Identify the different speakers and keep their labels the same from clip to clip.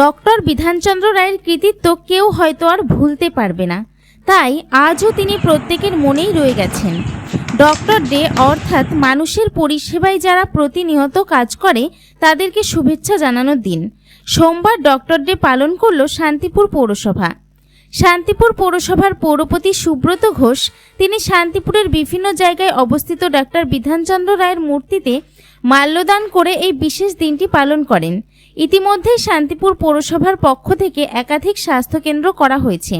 Speaker 1: Doctor Bidhan Chandra রায়ের কৃতিত্ব কেউ হয়তো আর ভুলতে পারবে না। তাই আজও তিনি প্রত্যেকের মনেই রয়ে গেছেন। ডক্টর ডে অর্থাৎ মানুষের পরিষেবায় যারা প্রতিনিয়ত কাজ করে, তাদেরকে শুভেচ্ছা জানানোর দিন। সোমবার ডক্টর ডে পালন করল শান্তিপুর পৌরসভা। শান্তিপুর পৌরসভার পৌরপতি সুব্রত ঘোষ, তিনি শান্তিপুরের বিভিন্ন জায়গায় অবস্থিত ডাক্তার বিধানচন্দ্র রায়ের মূর্তিতে মাল্যদান করে এই বিশেষ দিনটি পালন করেন। ইতিমধ্যে শান্তিপুর পৌরসভার পক্ষ থেকে একাধিক স্বাস্থ্যকেন্দ্র করা হয়েছে।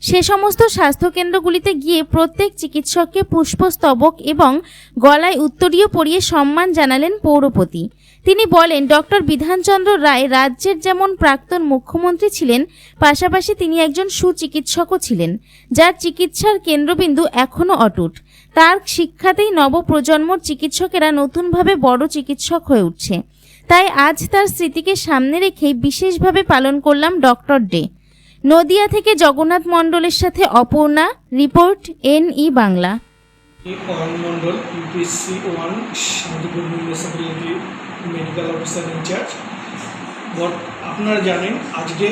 Speaker 1: সে সমস্ত স্বাস্থ্যকেন্দ্রগুলিতে গিয়ে প্রত্যেক চিকিৎসককে পুষ্পস্তবক এবং গলায় উত্তরীয় পরিয়ে সম্মান জানালেন পৌরপতি। তিনি বলেন, ডক্টর বিধানচন্দ্র রায় রাজ্যের যেমন প্রাক্তন মুখ্যমন্ত্রী ছিলেন, পাশাপাশি তিনি একজন সুচিকিৎসকও ছিলেন, যার চিকিৎসার কেন্দ্রবিন্দু এখনও অটুট। তার শিক্ষাতেই নবপ্রজন্মর চিকিৎসকেরা নতুনভাবে বড় চিকিৎসক হয়ে উঠছে। তাই আজ তার স্মৃতিকে সামনে রেখেই বিশেষভাবে পালন করলাম ডক্টর ডে। নদিয়া থেকে জগন্নাথ মণ্ডলের সাথে Aparna, report N E Bangla
Speaker 2: Mondal, UPSC one, Shantipur municipality medical officer in-charge বট, আপনারা জানেন, আজকে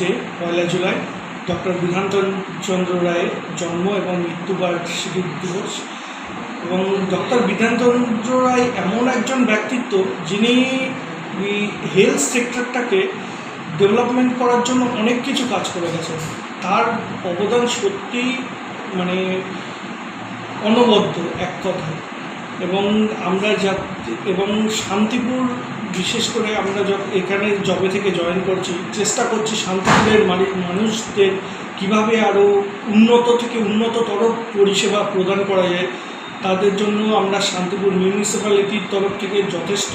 Speaker 2: ডে, পয়লা জুলাই। ডক্টর বিধান চন্দ্র রায়ের জন্ম এবং মৃত্যুবার্ষিকী দিবস। এবং ডক্টর বিধানচন্দ্র রায় এমন একজন ব্যক্তিত্ব যিনি হেলথ সেক্টরটাকে ডেভেলপমেন্ট করার জন্য অনেক কিছু কাজ করে গেছেন। তার অবদান সত্যি মানে অনবদ্য এক কথায়। এবং আমরা যা এবং শান্তিপুর বিশেষ করে আমরা এখানে জবে থেকে জয়েন করছি, চেষ্টা করছি শান্তিপুরের মানে মানুষদের কীভাবে আরও উন্নত থেকে উন্নততর পরিষেবা প্রদান করা যায় তাদের জন্য আমরা শান্তিপুর মিউনিসিপ্যালিটির তরফ থেকে যথেষ্ট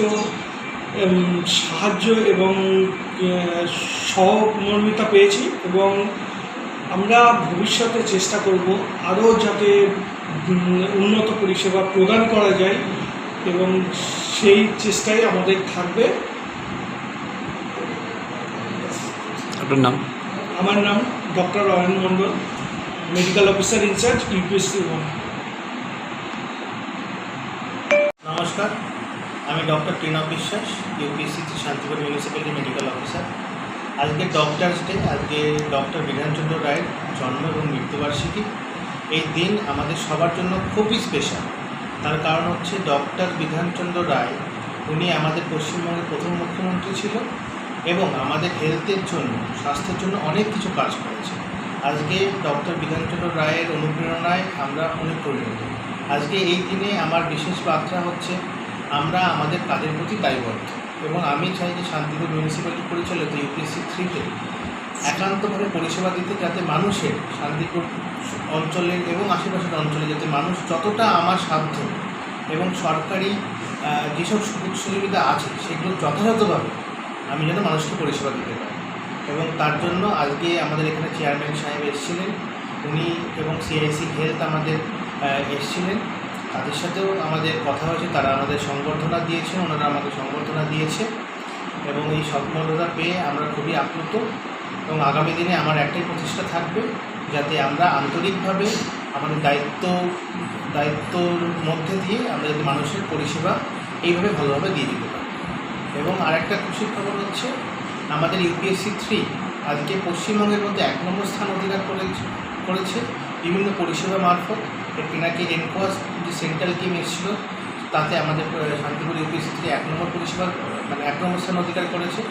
Speaker 2: সাহায্য এবং সহমর্মিতা পেয়েছি এবং আমরা ভবিষ্যতে চেষ্টা করব আরও যাতে উন্নত পরিষেবা প্রদান করা যায় এবং সেই চেষ্টাই আমাদের থাকবে।
Speaker 3: আপনার নাম?
Speaker 2: আমার নাম doctor Ayan Mondal medical officer in-charge UPSC one.
Speaker 4: আমি doctor Tina Biswas UPSC Shantipur municipality medical officer আজকে ডক্টরস ডে আজকে ডক্টর বিধানচন্দ্র রায়ের জন্ম এবং মৃত্যুবার্ষিকী। এই দিন আমাদের সবার জন্য খুবই স্পেশাল তার কারণ হচ্ছে ডক্টর বিধানচন্দ্র রায়, উনি আমাদের পশ্চিমবঙ্গের প্রথম মুখ্যমন্ত্রী ছিল এবং আমাদের হেলথের জন্য, স্বাস্থ্যের জন্য অনেক কিছু কাজ করেছে আজকে ডক্টর বিধানচন্দ্র রায়ের অনুপ্রেরণায় আমরা অনেক পরিণত। আজকে এই দিনে আমার বিশেষ বার্তা হচ্ছে আমরা আমাদের কাজের প্রতি দায়বদ্ধ। এবং আমি চাই যে শান্তিপুর মিউনিসিপ্যালিটি পরিচালিত ইউপিএসসি থ্রিতে একান্তভাবে পরিষেবা দিতে যাতে মানুষের শান্তিপুর অঞ্চলের এবং আশেপাশের অঞ্চলে যাতে মানুষ যতটা আমার সাধ্য এবং সরকারি যেসব সুযোগ সুবিধা আছে সেগুলো যথাযথভাবে আমি যেন মানুষকে পরিষেবা দিতে পারি। এবং তার জন্য আজকে আমাদের এখানে চেয়ারম্যান সাহেব এসেছিলেন। উনি এবং সিআইসি হেলথ আমাদের এসেছিলেন। তাদের সাথেও আমাদের কথা হয়েছে, তারা আমাদের সংবর্ধনা দিয়েছে ওনারা আমাদের সংবর্ধনা দিয়েছে এবং এই সংবর্ধনা পেয়ে আমরা খুবই আপ্লুত এবং আগামী দিনে আমার একটাই প্রচেষ্টা থাকবে যাতে আমরা আন্তরিকভাবে আমাদের দায়িত্ব, দায়িত্বর মধ্যে দিয়ে আমরা যাতে মানুষের পরিষেবা এইভাবে ভালোভাবে দিয়ে দিতে পারি। এবং আরেকটা খুশির খবর হচ্ছে, আমাদের ইউপিএসসি থ্রি আজকে পশ্চিমবঙ্গের মধ্যে এক নম্বর স্থান অধিকার করেছে করেছে বিভিন্ন পরিষেবা মারফত। একটি নাকি এনকোয়াস যে সেন্ট্রাল টিম এসেছিল, তাতে আমাদের শান্তিপুর ইউপিএসসি থ্রি এক নম্বর পরিষেবা মানে এক নম্বর স্থান অধিকার করেছে।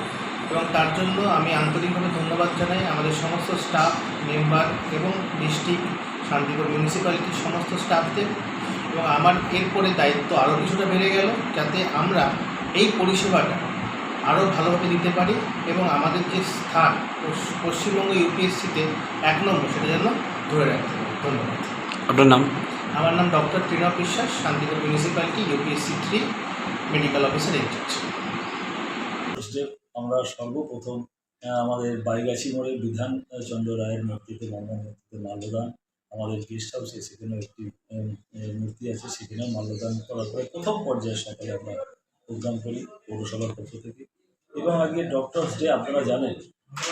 Speaker 4: এবং তার জন্য আমি আন্তরিকভাবে ধন্যবাদ জানাই আমাদের সমস্ত স্টাফ মেম্বার এবং ডিস্ট্রিক্ট শান্তিপুর মিউনিসিপ্যালিটির সমস্ত স্টাফদের এবং আমার এরপরে দায়িত্ব আরও কিছুটা বেড়ে গেল, যাতে আমরা এই পরিষেবাটা আরও ভালোভাবে দিতে পারি এবং আমাদের যে স্থান, পশ্চিমবঙ্গ ইউপিএসসিতে এক নম্বর, সেটা যেন ধরে রাখতে পারি। ধন্যবাদ।
Speaker 3: আপনার নাম?
Speaker 4: আমার নাম doctor Trina Biswas Shantipur municipality UPSC three medical officer in-charge
Speaker 5: আমরা সর্বপ্রথম আমাদের বাইগাছি মোড়ে বিধান চন্দ্র রায়ের মূর্তিতে গঙ্গা মূর্তিতে মাল্যদান আমাদের গেস্ট হাউসে সেখানে একটি মূর্তি আছে সেখানে মাল্যদান করার পরে প্রথম পর্যায়ে সকালে আমরা প্রোগ্রাম করি পৌরসভার পক্ষ থেকে। এবং আজকে ডক্টরস ডে আপনারা জানেন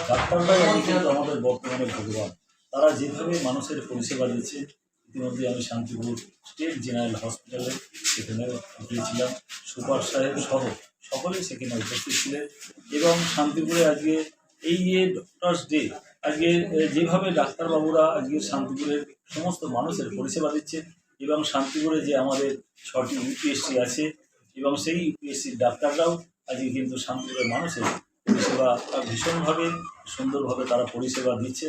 Speaker 5: ডাক্তাররাই কিন্তু আমাদের বর্তমানে ভগবান। তারা যেভাবে মানুষের পরিষেবা দিচ্ছে ইতিমধ্যে আমি শান্তিপুর স্টেট জেনারেল হসপিটালে সেখানে গিয়েছিলাম। সুপার সাহেব সহ সকলেই সেখানে উপস্থিত ছিলেন এবং শান্তিপুরে আজকে এই যে ডক্টরস ডে আজকে যেভাবে ডাক্তারবাবুরা আজকে শান্তিপুরের সমস্ত মানুষের পরিষেবা দিচ্ছে এবং শান্তিপুরে যে আমাদের ছটি ইউপিএসসি আছে এবং সেই ইউপিএসসির ডাক্তাররাও আজকে কিন্তু শান্তিপুরের মানুষের পরিষেবা ভীষণভাবে সুন্দরভাবে তারা পরিষেবা দিচ্ছে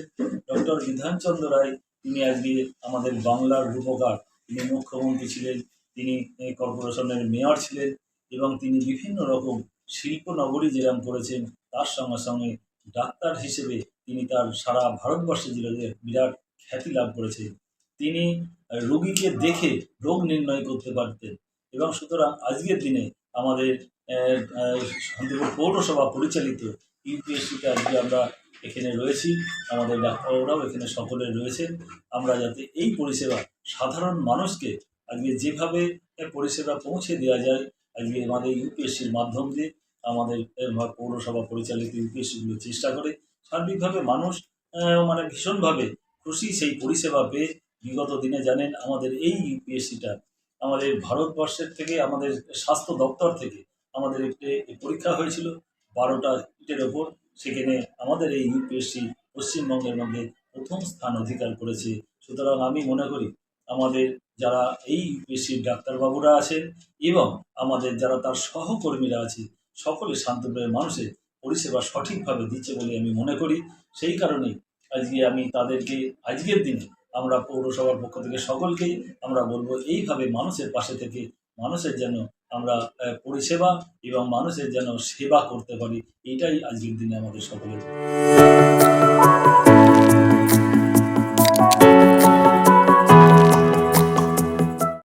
Speaker 5: ডক্টর বিধানচন্দ্র রায় তিনি আজকে আমাদের বাংলার রূপকার। তিনি মুখ্যমন্ত্রী ছিলেন, তিনি কর্পোরেশনের মেয়র ছিলেন এবং তিনি বিভিন্ন রকম শিল্প নগরী যেরকম করেছেন, তার সঙ্গে সঙ্গে ডাক্তার হিসেবে তিনি তার সারা ভারতবর্ষে যে বিরাট খ্যাতি লাভ করেছেন। তিনি রোগীকে দেখে রোগ নির্ণয় করতে পারতেন এবং সুতরাং আজকের দিনে আমাদের শান্তিপুর পৌরসভা পরিচালিত ইউপিএসসিতে আজকে আমরা এখানে রয়েছি, আমাদের ডাক্তারবাবুরাও এখানে সকলে রয়েছেন আমরা যাতে এই পরিষেবা, সাধারণ মানুষকে আজকে যেভাবে পরিষেবা পৌঁছে দেওয়া যায়, আজকে আমাদের ইউপিএসসির মাধ্যম দিয়ে আমাদের পৌরসভা পরিচালিত ইউপিএসসিগুলো চেষ্টা করে, সার্বিকভাবে মানুষ মানে ভীষণভাবে খুশি সেই পরিষেবা পেয়ে বিগত দিনে জানেন আমাদের এই ইউপিএসসিটা আমাদের ভারতবর্ষের থেকে, আমাদের স্বাস্থ্য দপ্তর থেকে আমাদের একটি পরীক্ষা হয়েছিল, বারোটা ইটের ওপর। সেখানে আমাদের এই ইউপিএসসি পশ্চিমবঙ্গের মধ্যে প্রথম স্থান অধিকার করেছে। সুতরাং আমি মনে করি, আমাদের যারা এই ইউপিএসসির ডাক্তারবাবুরা আছেন এবং আমাদের যারা তার সহকর্মীরা আছে সকলে শান্তপ্রায় মানুষের পরিষেবা সঠিকভাবে দিচ্ছে বলে আমি মনে করি। সেই কারণেই আজকে আমি তাদেরকে, আজকের দিনে আমরা পৌরসভার পক্ষ থেকে সকলকেই আমরা বলব, এইভাবে মানুষের পাশে থেকে মানুষের যেন আমরা পরিষেবা এবং মানুষের যেন সেবা করতে পারি এটাই আজকের দিনে আমাদের সকলের।